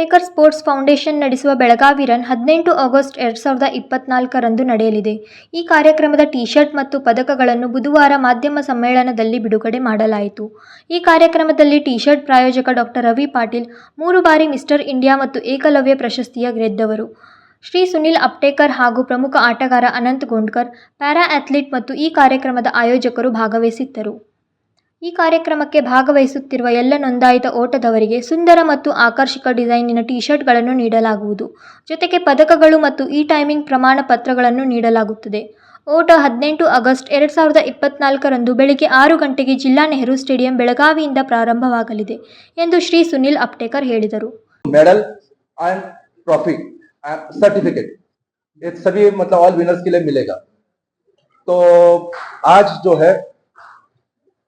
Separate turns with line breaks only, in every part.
ಅಪ್ಟೇಕರ್ sports foundation ನಡೆಸುವ Belagavi run ಹದಿನೆಂಟು August ಎರಡು ಸಾವಿರದ ಇಪ್ಪತ್ನಾಲ್ಕರಂದು ನಡೆಯಲಿದೆ. ಈ ಕಾರ್ಯಕ್ರಮದ ಟಿ ಶರ್ಟ್ ಮತ್ತು ಪದಕಗಳನ್ನು ಬುಧವಾರ ಮಾಧ್ಯಮ ಸಮ್ಮೇಳನದಲ್ಲಿ ಬಿಡುಗಡೆ ಮಾಡಲಾಯಿತು. ಈ ಕಾರ್ಯಕ್ರಮದಲ್ಲಿ ಟಿ ಶರ್ಟ್ ಪ್ರಾಯೋಜಕ ಡಾಕ್ಟರ್ ರವಿ ಪಾಟೀಲ್, ಮೂರು ಬಾರಿ ಮಿಸ್ಟರ್ ಇಂಡಿಯಾ ಮತ್ತು ಏಕಲವ್ಯ ಪ್ರಶಸ್ತಿಯ ಗೆದ್ದವರು. ಶ್ರೀ ಸುನಿಲ್ ಅಪ್ಟೇಕರ್ ಹಾಗೂ ಪ್ರಮುಖ ಆಟಗಾರ ಅನಂತ್ ಗೋಂಡ್ಕರ್ ಪ್ಯಾರಾ ಅಥ್ಲೀಟ್ ಮತ್ತು ಈ ಕಾರ್ಯಕ್ರಮದ ಆಯೋಜಕರು ಭಾಗವಹಿಸಿದ್ದರು. ಈ ಕಾರ್ಯಕ್ರಮಕ್ಕೆ ಭಾಗವಹಿಸುತ್ತಿರುವ ಎಲ್ಲ ನೋಂದಾಯಿತ ಓಟದವರಿಗೆ ಸುಂದರ ಮತ್ತು ಆಕರ್ಷಕ ಡಿಸೈನಿನ ಟಿ ಶರ್ಟ್ಗಳನ್ನು ನೀಡಲಾಗುವುದು ಜೊತೆಗೆ ಪದಕಗಳು ಮತ್ತು ಈ ಟೈಮಿಂಗ್ ಪ್ರಮಾಣ ಪತ್ರಗಳನ್ನು ನೀಡಲಾಗುತ್ತದೆ ಓಟ ಹದಿನೆಂಟು ಆಗಸ್ಟ್ ಎರಡು ಸಾವಿರದ ಇಪ್ಪತ್ನಾಲ್ಕರಂದು ಬೆಳಿಗ್ಗೆ ಆರು ಗಂಟೆಗೆ ಜಿಲ್ಲಾ ನೆಹರು ಸ್ಟೇಡಿಯಂ ಬೆಳಗಾವಿಯಿಂದ ಪ್ರಾರಂಭವಾಗಲಿದೆ ಎಂದು ಶ್ರೀ ಸುನಿಲ್ ಅಪ್ಟೇಕರ್ ಹೇಳಿದರು
मेडल एंड ट्रॉफी सर्टिफिकेट ये सभी मतलब ऑल विनर्स के लिए मिलेगा तो आज जो है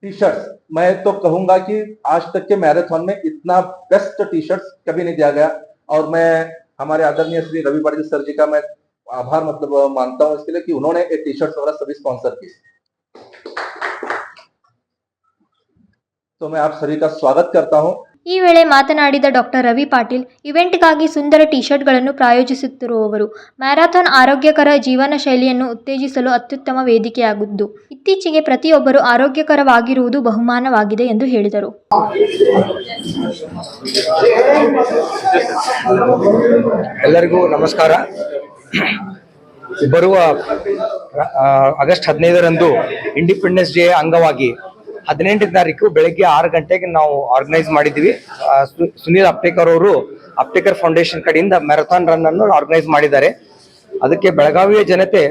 टी शर्ट मैं तो कहूँगा कि आज तक के मैराथन में इतना बेस्ट टी शर्ट कभी नहीं दिया गया। और मैं, हमारे आदरणीय श्री रवि पाटिल सर जी का मैं आभार मतलब मानता हूँ इसके लिए कि उन्होंने ये टी शर्ट्स वगैरह सभी स्पॉन्सर की तो मैं आप सभी का स्वागत करता हूँ।
ಈ ವೇಳೆ ಮಾತನಾಡಿದ ಡಾಕ್ಟರ್ ರವಿ ಪಾಟೀಲ್, ಇವೆಂಟ್ಗಾಗಿ ಸುಂದರ ಟಿ ಶರ್ಟ್ಗಳನ್ನು ಪ್ರಾಯೋಜಿಸುತ್ತಿರುವವರು, ಮ್ಯಾರಥಾನ್ ಆರೋಗ್ಯಕರ ಜೀವನ ಶೈಲಿಯನ್ನು ಉತ್ತೇಜಿಸಲು ಅತ್ಯುತ್ತಮ ವೇದಿಕೆಯಾಗಿದ್ದು, ಇತ್ತೀಚೆಗೆ ಪ್ರತಿಯೊಬ್ಬರು ಆರೋಗ್ಯಕರವಾಗಿರುವುದು ಬಹುಮಾನವಾಗಿದೆ ಎಂದು ಹೇಳಿದರು.
ಎಲ್ಲರಿಗೂ ನಮಸ್ಕಾರ. ಬರುವ ಆಗಸ್ಟ್ ಹದಿನೈದರಂದು ಇಂಡಿಪೆಂಡೆನ್ಸ್ ಡೇ ಅಂಗವಾಗಿ ಹದಿನೆಂಟನೇ ತಾರೀಕು ಬೆಳಗ್ಗೆ ಆರು ಗಂಟೆಗೆ ನಾವು ಆರ್ಗನೈಸ್ ಮಾಡಿದ್ವಿ ಸುನೀಲ್ ಅಪ್ಟೇಕರ್ ಅವರು ಅಪ್ಟೇಕರ್ ಫೌಂಡೇಶನ್ ಕಡೆಯಿಂದ ಮ್ಯಾರಥಾನ್ ರನ್ ಅನ್ನು ಆರ್ಗನೈಸ್ ಮಾಡಿದ್ದಾರೆ. ಅದಕ್ಕೆ ಬೆಳಗಾವಿಯ ಜನತೆ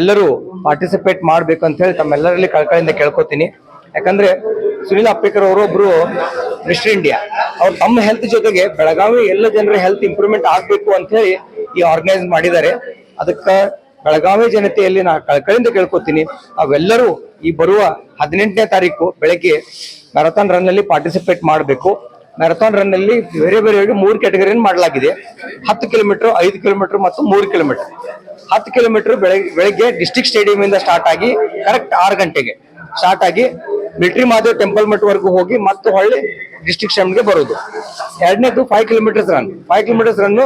ಎಲ್ಲರೂ ಪಾರ್ಟಿಸಿಪೇಟ್ ಮಾಡಬೇಕು ಅಂತ ಹೇಳಿ ತಮ್ಮೆಲ್ಲರಲ್ಲಿ ಕಳ್ಕಳಿಂದ ಕೇಳ್ಕೊತೀನಿ. ಯಾಕಂದ್ರೆ ಸುನೀಲ್ ಅಪ್ಪೇಕರ್ ಅವರು ಒಬ್ರು ಮಿಸ್ಟರ್ ಇಂಡಿಯಾ ಅವ್ರು ತಮ್ಮ ಹೆಲ್ತ್ ಜೊತೆಗೆ ಬೆಳಗಾವಿ ಎಲ್ಲ ಜನರ ಹೆಲ್ತ್ ಇಂಪ್ರೂವ್ಮೆಂಟ್ ಆಗ್ಬೇಕು ಅಂತ ಹೇಳಿ ಈ ಆರ್ಗನೈಸ್ ಮಾಡಿದ್ದಾರೆ. ಅದಕ್ಕೆ ಬೆಳಗಾವಿ ಜನತೆಯಲ್ಲಿ ನಾ ಕಳಕಳಿಂದ ಕೇಳ್ಕೊತೀನಿ. ಅವೆಲ್ಲರೂ ಈ ಬರುವ ಹದಿನೆಂಟನೇ ತಾರೀಕು ಬೆಳಗ್ಗೆ ಮ್ಯಾರಥಾನ್ ರನ್ ಅಲ್ಲಿ ಪಾರ್ಟಿಸಿಪೇಟ್ ಮಾಡಬೇಕು. ಮ್ಯಾರಥಾನ್ ರನ್ ಅಲ್ಲಿ ಬೇರೆ ಬೇರೆ ಮೂರು ಕ್ಯಾಟಗರಿಯನ್ನು ಮಾಡಲಾಗಿದೆ. ಹತ್ತು ಕಿಲೋಮೀಟರ್ ಐದು ಕಿಲೋಮೀಟರ್ ಮತ್ತು ಮೂರು ಕಿಲೋಮೀಟರ್ ಹತ್ತು ಕಿಲೋಮೀಟರ್ ಬೆಳಗ್ಗೆ ಬೆಳಗ್ಗೆ ಡಿಸ್ಟಿಕ್ ಸ್ಟೇಡಿಯಂ ಇಂದ ಸ್ಟಾರ್ಟ್ ಆಗಿ ಕರೆಕ್ಟ್ ಆರು ಗಂಟೆಗೆ ಸ್ಟಾರ್ಟ್ ಆಗಿ ಮಿಲ್ಟ್ರಿ ಮಾದೇವ್ ಟೆಂಪಲ್ ಮಠ ವರೆಗೂ ಹೋಗಿ ಮತ್ತು ಹೊಳ್ಳಿ ಡಿಸ್ಟಿಕ್ ಸ್ಟೇಡಿಯಂಗೆ ಬರೋದು. ಎರಡನೇದು five kilometres run five kilometres run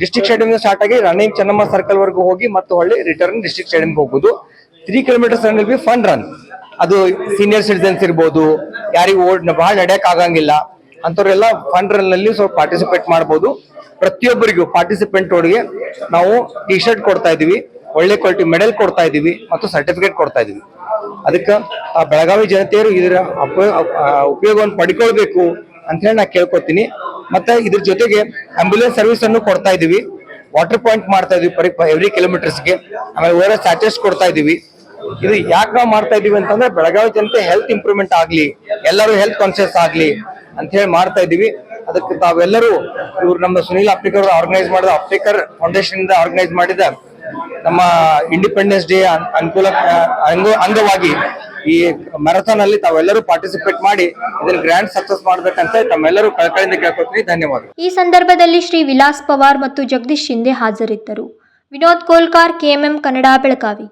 district stadium start ಆಗಿ ರನ್ನಿಂಗ್ ಚೆನ್ನಮ್ಮ ಸರ್ಕಲ್ ವರೆಗೂ ಹೋಗಿ ಮತ್ತೆ ಹೊಳ್ಳಿ ರಿಟರ್ನ್ ಡಿಸ್ಟ್ರಿಕ್ಟ್ ಸ್ಟೇಡಿಯಂ ಹೋಗ್ಬೋದು. Three kilometres run be fun run ಅದು ಸೀನಿಯರ್ ಸಿಟಿಸನ್ಸ್ ಇರ್ಬೋದು, ಯಾರಿಗೂ ಓಡ್ ಬಹಳ ನಡೆಯಕ್ ಆಗಂಗಿಲ್ಲ. ಅಂತವ್ರೆಲ್ಲ ಫನ್ ರನ್ನಲ್ಲಿ ಸ್ವಲ್ಪ ಪಾರ್ಟಿಸಿಪೇಟ್ ಮಾಡಬಹುದು ಪ್ರತಿಯೊಬ್ಬರಿಗೂ ಪಾರ್ಟಿಸಿಪೆಂಟ್ ಅವರಿಗೆ ನಾವು ಟಿ ಶರ್ಟ್ ಕೊಡ್ತಾ ಇದೀವಿ ಒಳ್ಳೆ ಕ್ವಾಲಿಟಿ ಮೆಡಲ್ ಕೊಡ್ತಾ ಇದೀವಿ ಮತ್ತು ಸರ್ಟಿಫಿಕೇಟ್ ಕೊಡ್ತಾ ಇದೀವಿ ಅದಕ್ಕೆ ಆ ಬೆಳಗಾವಿ ಜನತೆಯರು ಇದರ ಉಪಯೋಗವನ್ನು ಪಡ್ಕೊಳ್ಬೇಕು ಅಂತ ಹೇಳಿ ನಾ ಕೇಳ್ಕೊತೀನಿ. ಮತ್ತೆ ಇದ್ರ ಜೊತೆಗೆ ಆಂಬ್ಯುಲೆನ್ಸ್ ಸರ್ವಿಸ್ ಅನ್ನು ಕೊಡ್ತಾ ಇದೀವಿ ವಾಟರ್ ಪಾಯಿಂಟ್ ಮಾಡ್ತಾ ಇದೀವಿ ಪರಿ ಎವ್ರಿ ಕಿಲೋಮೀಟರ್ಸ್ಗೆ ಆಮೇಲೆ ಓರ ಸ್ಯಾಟಸ್ ಕೊಡ್ತಾ ಇದೀವಿ ಇದು ಯಾಕೆ ನಾವು ಮಾಡ್ತಾ ಇದೀವಿ ಅಂತಂದ್ರೆ ಬೆಳಗಾವಿ ಜನತೆ ಹೆಲ್ತ್ ಇಂಪ್ರೂವ್ಮೆಂಟ್ ಆಗ್ಲಿ, ಎಲ್ಲರೂ ಹೆಲ್ತ್ ಕಾನ್ಸಿಯಸ್ ಆಗ್ಲಿ ಅಂತ ಹೇಳಿ ಮಾಡ್ತಾ ಇದೀವಿ ಅದಕ್ಕೆ ತಾವೆಲ್ಲರೂ ಇವ್ರು ನಮ್ಮ ಸುನೀಲ್ ಅಫ್ರಿಕರ್ ಆರ್ಗನೈಸ್ ಮಾಡಿದ ಆಫ್ರಿಕರ್ ಫೌಂಡೇಶನ್ ಇಂದ ಆರ್ಗನೈಸ್ ಮಾಡಿದ ನಮ್ಮ ಇಂಡಿಪೆಂಡೆನ್ಸ್ ಡೇ ಅನುಕೂಲ ಅಂಗವಾಗಿ ಈ ಮ್ಯಾರಥಾನ್ ಅಲ್ಲಿ ತಾವೆಲ್ಲರೂ ಪಾರ್ಟಿಸಿಪೇಟ್ ಮಾಡಿ ಇದನ್ನ ಗ್ರ್ಯಾಂಡ್ ಸಕ್ಸಸ್ ಮಾಡ್ಬೇಕಂತ ತಮ್ಮೆಲ್ಲರೂ ಕಳಕಳಿಯಿಂದ ಕೇಳ್ಕೊತೀನಿ ಧನ್ಯವಾದ
ಈ ಸಂದರ್ಭದಲ್ಲಿ ಶ್ರೀ ವಿಲಾಸ್ ಪವಾರ್ ಮತ್ತು ಜಗದೀಶ್ ಶಿಂದೆ ಹಾಜರಿದ್ದರು. ವಿನೋದ್ ಕೋಲ್ಕಾರ್, ಕೆಎಂಎಂ ಕನ್ನಡ ಬೆಳಗಾವಿ.